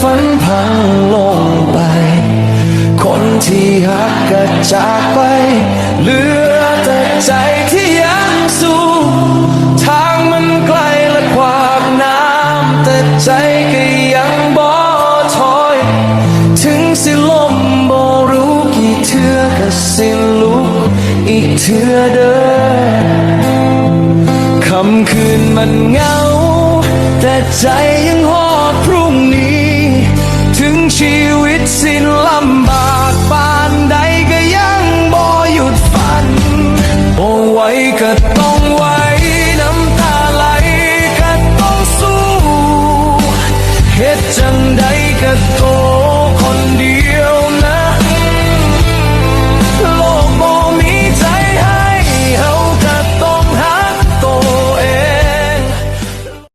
ฝันพังลงไป คนที่หักก็จากไป เหลือแต่ใจที่ยังสู้ทางมันไกลและขวากน้ำแต่ใจก็ยังบ่ถอย ถึงสิลมบ่รู้กี่เทือก็สิลุกอีกเทือเด้อคำคืนมันเงา ใจยังหอบพรุ่งนี้ ถึงชีวิตสิ้นลำบากปานใดก็ยังบ่หยุดฝันโอไว้ก็ต้องไว้น้ำตาไหลก็ต้องสู้เหตุจังใดก็โท